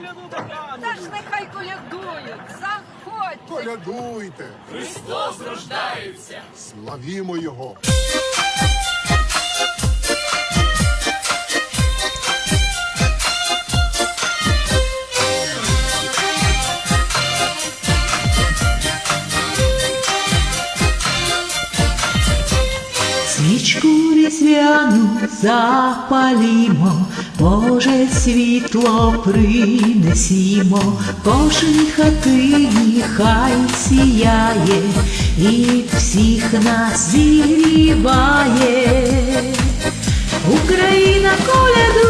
коляду Богдану. Та ж нехай колядують, заходьте. Колядуйте! Христос рождається. Славімо Його! Різдвяну запалімо, Боже світло принесімо, кожній хатині хай сіяє і всіх нас зігріває. Україна колядує,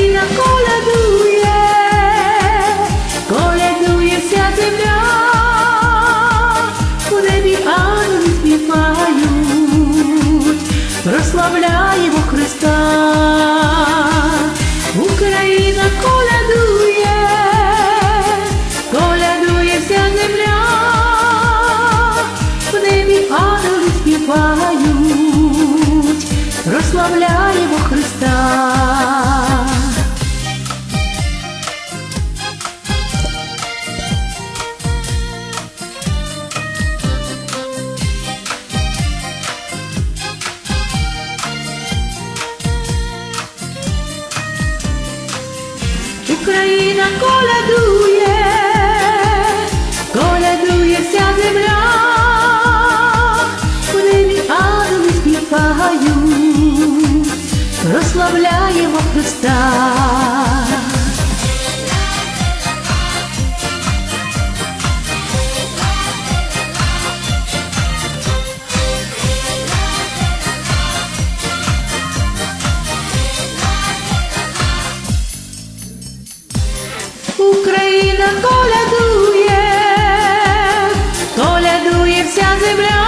Україна колядує, колядує вся земля, в небі співають, прославляємо Христа. Колядує, колядує вся земля,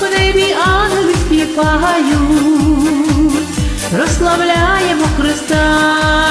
в небі ангели співають, прославляємо Христа.